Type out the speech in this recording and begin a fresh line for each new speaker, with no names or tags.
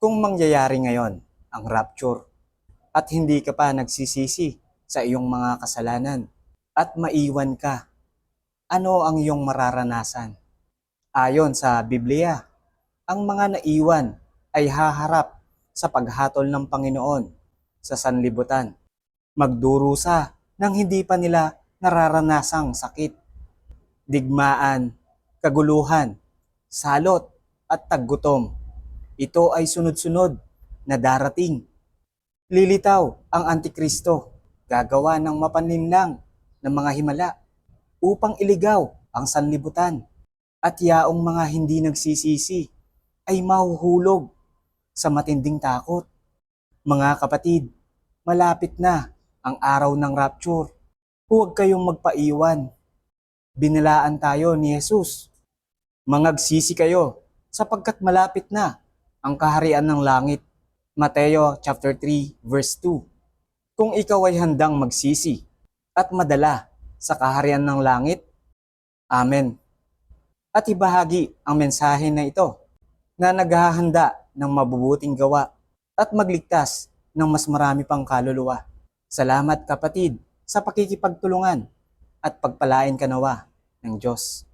Kung mangyayari ngayon ang rapture at hindi ka pa nagsisisi sa iyong mga kasalanan at maiwan ka, ano ang iyong mararanasan? Ayon sa Biblia, ang mga naiwan ay haharap sa paghatol ng Panginoon sa sanlibutan. Magdurusa nang hindi pa nila nararanasang sakit, digmaan, kaguluhan, salot at taggutom. Ito ay sunod-sunod na darating. Lilitaw ang Antikristo, gagawa ng mapanlinlang ng mga himala upang iligaw ang sanlibutan at yaong mga hindi nagsisisi ay mahuhulog sa matinding takot. Mga kapatid, malapit na ang araw ng rapture. Huwag kayong magpaiwan. Binilaan tayo ni Jesus. Mangagsisi kayo sapagkat malapit na ang kaharian ng langit. Mateo chapter 3 verse 2. Kung ikaw ay handang magsisi at madala sa kaharian ng langit, Amen. At ibahagi ang mensahe na ito na naghahanda ng mabubuting gawa at magligtas ng mas marami pang kaluluwa. Salamat kapatid sa pakikipagtulungan at pagpalain kanawa ng Diyos.